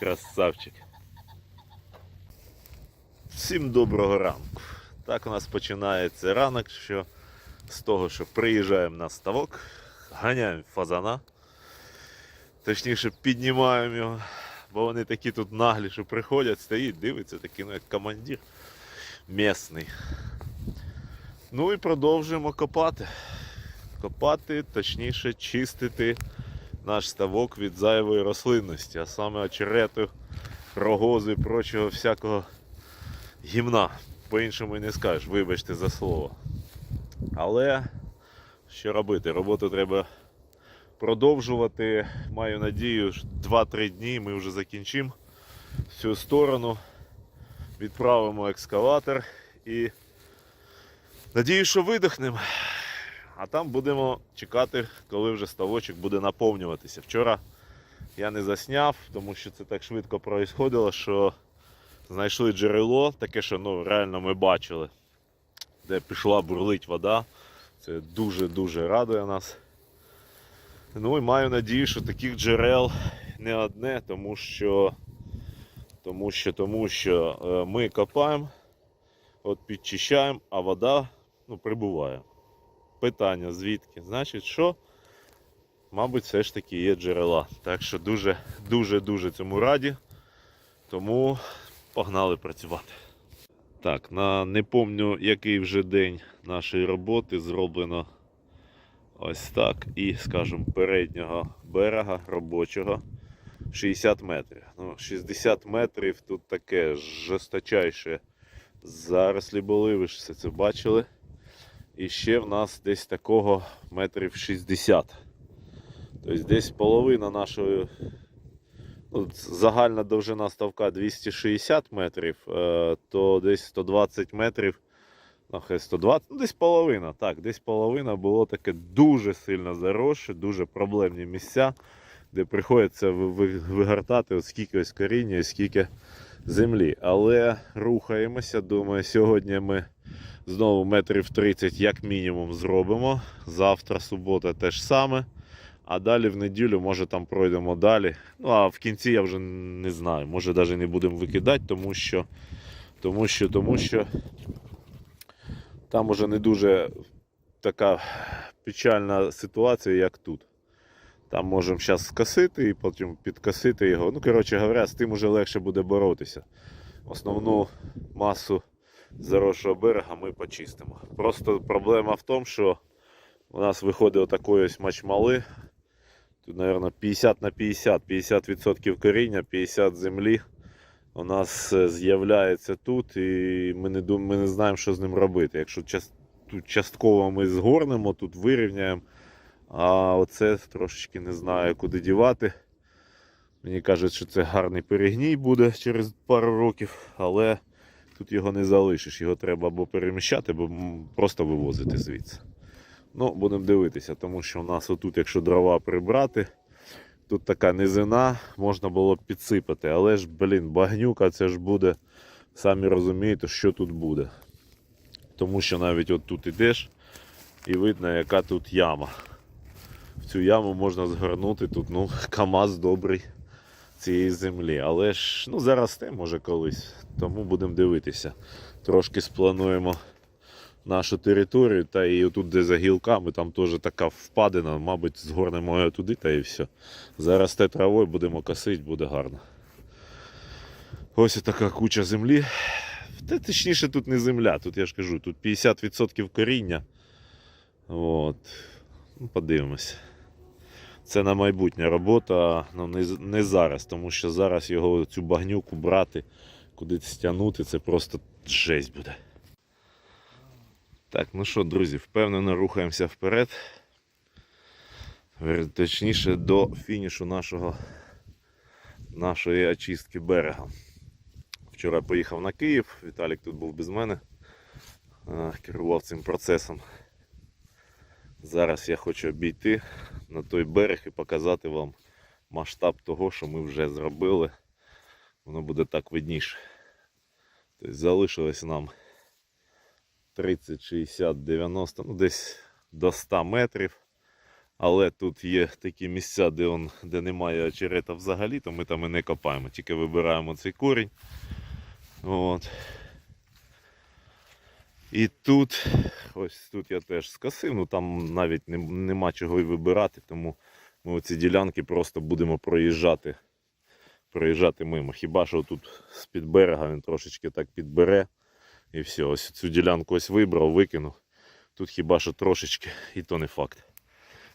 Красавчик. Всім доброго ранку. Так у нас починається ранок, що з того, що приїжджаємо на ставок, ганяємо фазана. Точніше, піднімаємо його, бо вони такі тут наглі, що приходять, стоїть, дивиться, такий, ну як командир місний. Ну і продовжуємо копати. Копати, точніше, чистити наш ставок від зайвої рослинності, а саме очерету, рогози і прочого всякого гімна. По-іншому і не скажеш, вибачте за слово. Але що робити? Роботу треба продовжувати. Маю надію, що 2-3 дні ми вже закінчимо цю сторону. Відправимо екскаватор і надію, що видихнемо. А там будемо чекати, коли вже ставочок буде наповнюватися. Вчора я не засняв, тому що це так швидко проїсходило, що знайшли джерело, таке, що ну, реально ми бачили, де пішла бурлить вода. Це дуже-дуже радує нас. Ну і маю надію, що таких джерел не одне, тому що, тому що, тому що е, ми копаємо, от підчищаємо, а вода ну, прибуває. Питання звідки? Значить, що? Мабуть, все ж таки є джерела. Так що дуже, дуже, дуже цьому раді. Тому погнали працювати. Так, на не помню, який вже день нашої роботи зроблено ось так. І, скажімо, переднього берега робочого 60 метрів. Ну, 60 метрів тут таке жорсточайше зарослі були, ви ж все це бачили. І ще в нас десь такого метрів 60. Тобто десь половина нашої ну, загальна довжина ставка 260 метрів, е, то десь 120 метрів, ну хай 120, ну десь половина. Так, десь половина було таке дуже сильно заросше, дуже проблемні місця, де приходиться ви- ви- вигортати от скільки ось коріння і скільки землі. Але рухаємося. Думаю, сьогодні ми знову метрів 30 як мінімум зробимо. Завтра, субота теж саме. А далі в неділю, може там пройдемо далі. Ну а в кінці я вже не знаю. Може навіть не будемо викидати, тому що, тому що, тому що там уже не дуже така печальна ситуація, як тут. Там можемо зараз скосити і потім підкосити його. Ну, коротше говоря, з тим уже легше буде боротися. Основну масу заросшого берега ми почистимо. Просто проблема в тому, що у нас виходить отакої ось мачмали. Тут, мабуть, 50 на 50, 50% коріння, 50 землі у нас е, з'являється тут, і ми не, ми не знаємо, що з ним робити. Якщо тут частково ми згорнемо, тут вирівняємо, а оце трошечки не знаю, куди дівати. Мені кажуть, що це гарний перегній буде через пару років, але тут його не залишиш. Його треба або переміщати, або просто вивозити звідси. Ну, будемо дивитися, тому що у нас отут, якщо дрова прибрати, тут така низина, можна було б підсипати. Але ж, блін, багнюка це ж буде, самі розумієте, що тут буде. Тому що навіть от тут ідеш і видно, яка тут яма. Цю яму можна згорнути тут, ну, КАМАЗ добрий цієї землі. Але ж ну, заросте, може колись. Тому будемо дивитися. Трошки сплануємо нашу територію, та і отут, де за гілками, там теж така впадина, мабуть, згорнемо його туди та і все. Заросте травою, будемо косити, буде гарно. Ось така куча землі. Та точніше, тут не земля, тут я ж кажу, тут 50% коріння. От. Ну, подивимось. Це на майбутнє робота, ну не, не зараз, тому що зараз його цю багнюку брати, кудись стягнути, це просто жесть буде. Так, ну що, друзі, впевнено рухаємося вперед. Точніше до фінішу нашого, нашої очистки берега. Вчора поїхав на Київ, Віталік тут був без мене, керував цим процесом. Зараз я хочу обійти на той берег і показати вам масштаб того, що ми вже зробили. Воно буде так видніше. Тобто залишилось нам 30, 60, 90, ну десь до 100 метрів. Але тут є такі місця, де, он, де немає очерета взагалі, то ми там і не копаємо, тільки вибираємо цей корінь. От. І тут, ось тут я теж скосив, ну там навіть не, нема чого і вибирати, тому ми оці ділянки просто будемо проїжджати. Проїжджати мимо. Хіба що тут з-під берега він трошечки так підбере. І все, ось цю ділянку ось вибрав, викинув. Тут хіба що трошечки, і то не факт.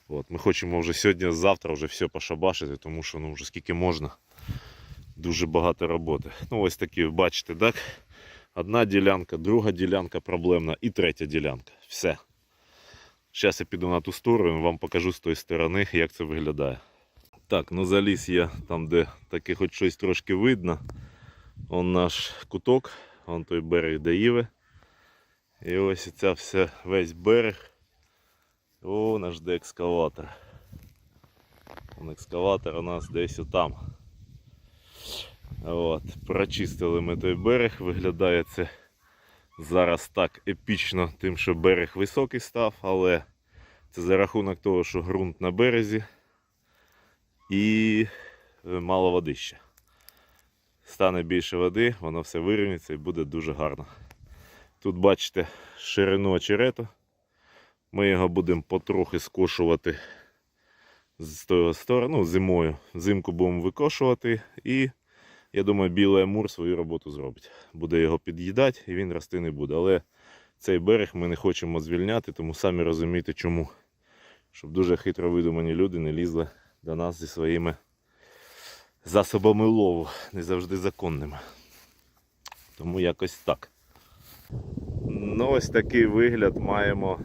От, ми хочемо вже сьогодні, завтра вже все пошабашити, тому що ну, вже скільки можна. Дуже багато роботи. Ну, ось такі, бачите, так? Одна ділянка, друга ділянка проблемна і третя ділянка. Все. Зараз я піду на ту сторону, і вам покажу з тої сторони, як це виглядає. Так, ну заліз я там, де таке хоч щось трошки видно. Он наш куток, он той берег Даїви. І ось ця вся, весь берег. О, наш де екскаватор. Екскаватор у нас десь отам. От, прочистили ми той берег, виглядає це зараз так епічно, тим, що берег високий став, але це за рахунок того, що ґрунт на березі і е, мало води ще. Стане більше води, воно все вирівняться і буде дуже гарно. Тут бачите ширину очерету. Ми його будемо потрохи скошувати з тої сторони, ну, зимою. Взимку будемо викошувати і я думаю, білий амур свою роботу зробить. Буде його під'їдати і він рости не буде. Але цей берег ми не хочемо звільняти, тому самі розумієте чому. Щоб дуже хитро видумані люди не лізли до нас зі своїми засобами лову, не завжди законними. Тому якось так. Ну, ось такий вигляд маємо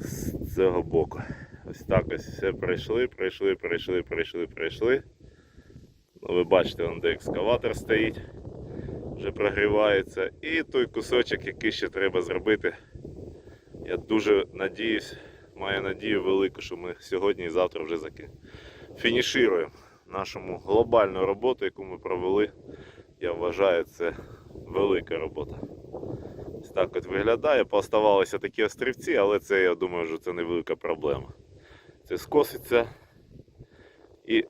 з цього боку. Ось так ось все пройшли, пройшли, пройшли, пройшли, пройшли. Ви бачите, де екскаватор стоїть, вже прогрівається. І той кусочок, який ще треба зробити. Я дуже надіюсь, маю надію велику, що ми сьогодні і завтра вже заки... фінішуємо нашу глобальну роботу, яку ми провели. Я вважаю, це велика робота. Ось так от виглядає. Пооставалися такі острівці, але це, я думаю, що це невелика проблема. Це скоситься і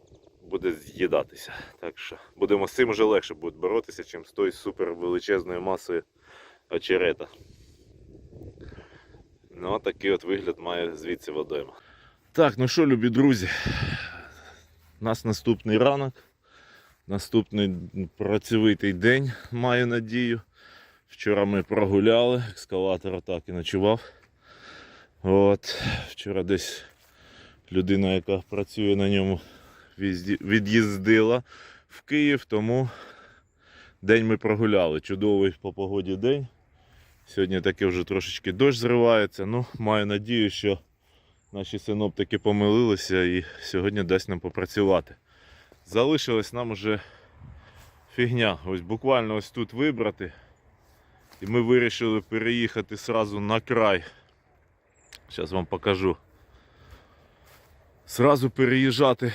буде з'їдатися. Так що будемо з цим вже легше буде боротися, чим з тою супер величезною масою очерета. Ну, такий от вигляд має звідси водойма. Так, ну що, любі друзі, у нас наступний ранок, наступний працьовитий день, маю надію. Вчора ми прогуляли, екскаватор так і ночував. От, вчора десь людина, яка працює на ньому, від'їздила в Київ, тому день ми прогуляли. Чудовий по погоді день. Сьогодні таки вже трошечки дощ зривається. Ну, маю надію, що наші синоптики помилилися і сьогодні дасть нам попрацювати. Залишилось нам уже фігня. Ось буквально ось тут вибрати. І ми вирішили переїхати сразу на край. Зараз вам покажу. Сразу переїжджати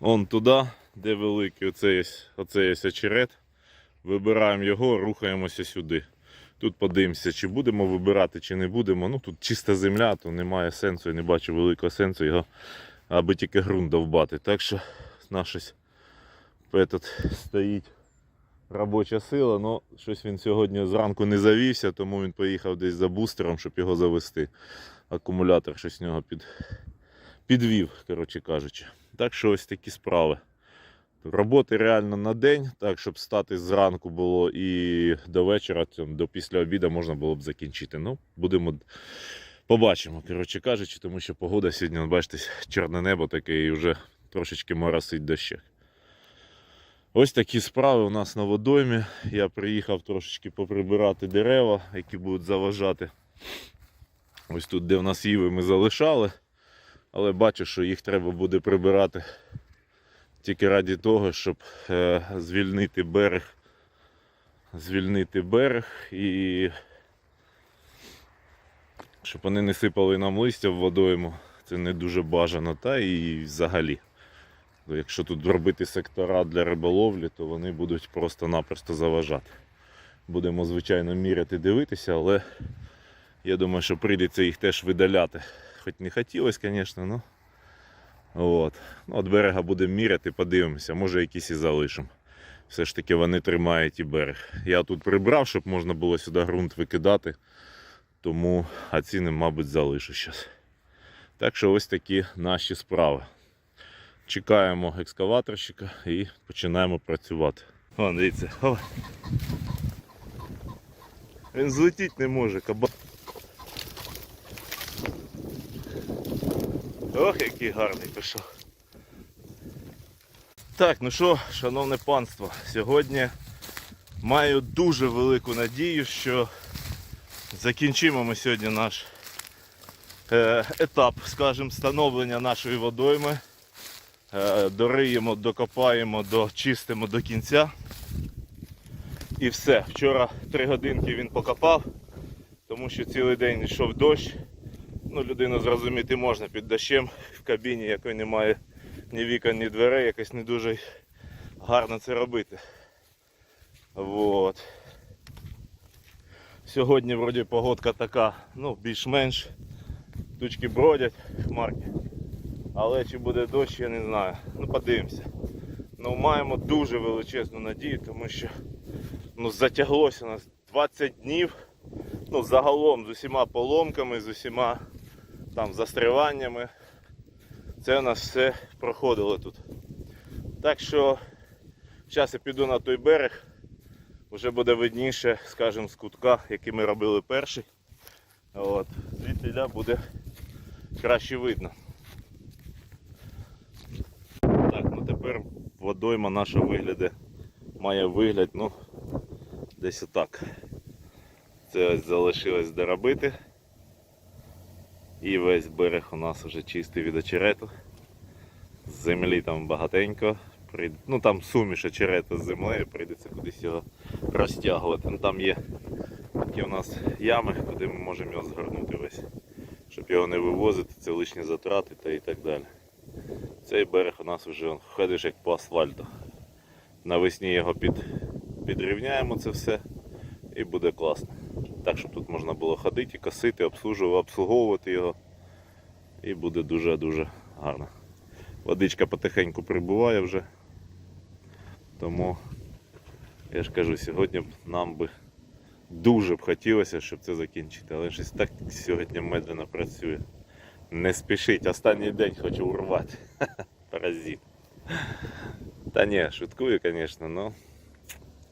он туди, де великий оцей, оцей очерет. Вибираємо його, рухаємося сюди. Тут подивимося, чи будемо вибирати, чи не будемо. Ну тут чиста земля, то немає сенсу, я не бачу великого сенсу його, аби тільки ґрунт довбати. Так що наш стоїть робоча сила, але щось він сьогодні зранку не завівся, тому він поїхав десь за бустером, щоб його завести. Акумулятор щось в нього під, підвів, коротше кажучи. Так що ось такі справи. Роботи реально на день, так щоб стати зранку було і до вечора, до після обіду можна було б закінчити. Ну, будемо побачимо, коротше кажучи, тому що погода сьогодні, бачите, чорне небо таке і вже трошечки моросить дощик. Ось такі справи у нас на водоймі. Я приїхав трошечки поприбирати дерева, які будуть заважати. Ось тут, де в нас їви, ми залишали, але бачу, що їх треба буде прибирати тільки раді того, щоб е, звільнити берег. Звільнити берег і щоб вони не сипали нам листя в водойму. Це не дуже бажано. Та і взагалі. Якщо тут робити сектора для риболовлі, то вони будуть просто-напросто заважати. Будемо, звичайно, міряти, дивитися, але я думаю, що прийдеться їх теж видаляти хоч не хотілося, звісно, ну. От. Ну, от берега будемо міряти, подивимося, може якісь і залишимо. Все ж таки вони тримають і берег. Я тут прибрав, щоб можна було сюди ґрунт викидати. Тому а ціни, мабуть, залишу зараз. Так що ось такі наші справи. Чекаємо екскаваторщика і починаємо працювати. Вон, дивіться. Він злетіти не може, каба. Ох, який гарний пішов. Так, ну що, шановне панство, сьогодні маю дуже велику надію, що закінчимо ми сьогодні наш е, етап, скажімо, встановлення нашої водойми. Е, дориємо, докопаємо, дочистимо до кінця. І все. Вчора три годинки він покопав, тому що цілий день йшов дощ. Ну, людину зрозуміти можна під дощем в кабіні, якої немає ні вікон, ні дверей, якось не дуже гарно це робити. Вот. Сьогодні вроді погодка така, ну, більш-менш. Тучки бродять, хмарки. Але чи буде дощ, я не знаю. Ну подивимося. Ну маємо дуже величезну надію, тому що ну, затяглося у нас 20 днів. Ну, загалом з усіма поломками, з усіма там застріваннями. Це у нас все проходило тут. Так що зараз я піду на той берег. Вже буде видніше, скажімо, з кутка, який ми робили перший. От. Звідтіля буде краще видно. Так, ну тепер водойма наша вигляде, має вигляд, ну, десь отак. Це ось залишилось доробити. І весь берег у нас вже чистий від очерету. Землі там багатенько. Ну там суміш очерету з землею, прийдеться кудись його розтягувати. Ну, там є такі у нас ями, куди ми можемо його згорнути весь. Щоб його не вивозити, це лишні затрати та і так далі. Цей берег у нас вже ходиш як по асфальту. Навесні його під, підрівняємо це все і буде класно. Так, щоб тут можна було ходити, косити, обслуговувати його. І буде дуже-дуже гарно. Водичка потихеньку прибуває вже. Тому я ж кажу, сьогодні нам би дуже б хотілося, щоб це закінчити. Але щось так сьогодні медленно працює. Не спішіть, останній день хочу урвати. Паразит. Та ні, шуткую, звісно, но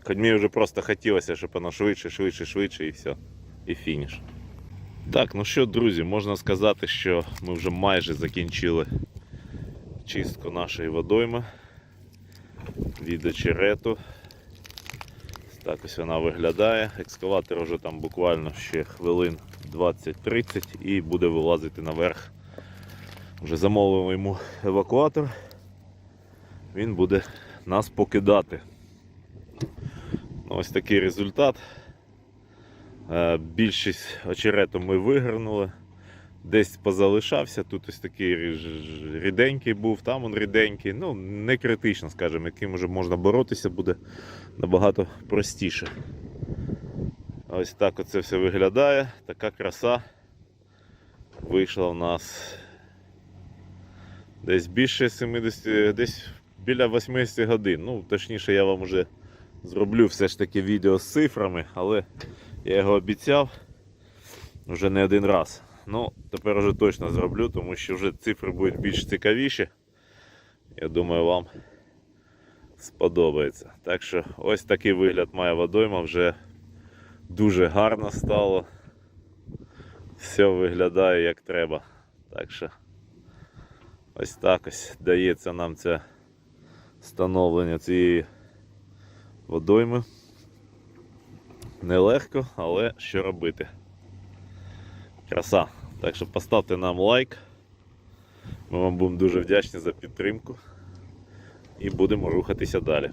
хоч мені вже просто хотілося, щоб воно швидше, швидше, швидше і все. І фініш. Так, ну що, друзі, можна сказати, що ми вже майже закінчили чистку нашої водойми від очерету. Так ось вона виглядає. Екскаватор вже там буквально ще хвилин 20-30 і буде вилазити наверх. Вже замовимо йому евакуатор. Він буде нас покидати. Ось такий результат. Е, Більшість очерету ми вигорнули. Десь позалишався, тут ось такий ріденький був, там він ріденький. Ну, не критично, скажімо, яким вже можна боротися, буде набагато простіше. Ось так оце все виглядає. Така краса вийшла в нас десь більше 70, десь біля 80 годин. Ну, точніше, я вам вже зроблю все ж таки відео з цифрами, але я його обіцяв вже не один раз. Ну, тепер вже точно зроблю, тому що вже цифри будуть більш цікавіші. Я думаю, вам сподобається. Так що ось такий вигляд має водойма, вже дуже гарно стало. Все виглядає як треба. Так що ось так ось дається нам це встановлення цієї водойми. Нелегко, але що робити. Краса. Так що поставте нам лайк. Ми вам будемо дуже вдячні за підтримку. І будемо рухатися далі.